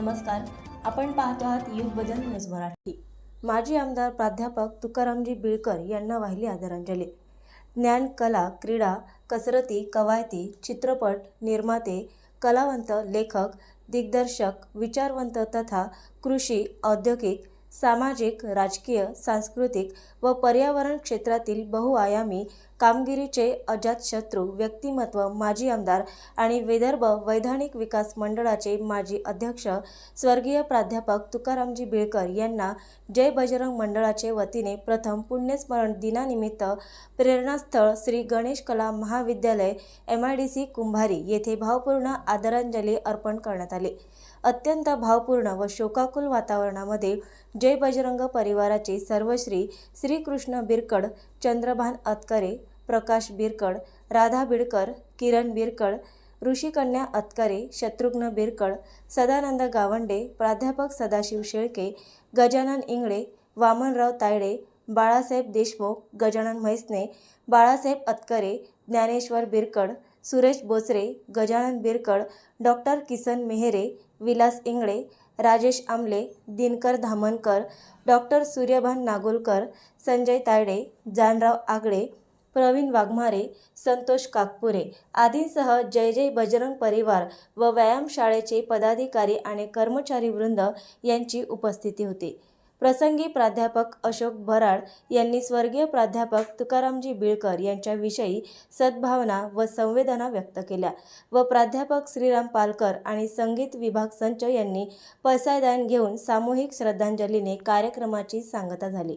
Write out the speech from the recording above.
नमस्कार. आपण पाहतो आहात युग बदल न्यूज मराठी. माजी आमदार प्राध्यापक तुकारामजी बिळकर यांना वाहिली आदरांजली. ज्ञान कला क्रीडा कसरती कवायती चित्रपट निर्माते कलावंत लेखक दिग्दर्शक विचारवंत तथा कृषी औद्योगिक सामाजिक राजकीय सांस्कृतिक व पर्यावरण क्षेत्रातील बहुआयामी कामगिरीचे अजातशत्रू व्यक्तिमत्व माजी आमदार आणि विदर्भ वैधानिक विकास मंडळाचे माजी अध्यक्ष स्वर्गीय प्राध्यापक तुकारामजी बिळकर यांना जय बजरंग मंडळाचे वतीने प्रथम पुण्यस्मरण दिनानिमित्त प्रेरणास्थळ श्री गणेश कला महाविद्यालय M I D C Kumbhari येथे भावपूर्ण आदरांजली अर्पण करण्यात आली. अत्यंत भावपूर्ण व शोकाकुल वातावरणामध्ये जय बजरंग परिवाराचे सर्वश्री श्रीकृष्ण बिरकड चंद्रभान अतकरे प्रकाश बिरकड राधा बिडकर किरण बिरकड ऋषिकन्या अतकरे शत्रुघ्न बिरकड सदानंद गावंडे प्राध्यापक सदाशिव शेळके गजानन इंगळे वामनराव तायडे बाळासाहेब देशमुख गजानन म्हैसने बाळासाहेब अतकरे ज्ञानेश्वर बिरकड सुरेश बोचरे गजानन बिरकड डॉक्टर किसन मेहरे विलास इंगळे राजेश आमले दिनकर धामणकर डॉक्टर सूर्यभान नागोलकर संजय तायडे जानराव आगळे प्रवीण वाघमारे संतोष काकपुरे आदींसह जय जय बजरंग परिवार व व्यायामशाळेचे पदाधिकारी आणि कर्मचारी वृंद यांची उपस्थिती होती. प्रसंगी प्राध्यापक अशोक भराड यांनी स्वर्गीय प्राध्यापक तुकारामजी बिळकर यांच्याविषयी सद्भावना व संवेदना व्यक्त केल्या व प्राध्यापक श्रीराम पालकर आणि संगीत विभाग संच यांनी पसायदान घेऊन सामूहिक श्रद्धांजलीने कार्यक्रमाची सांगता झाली.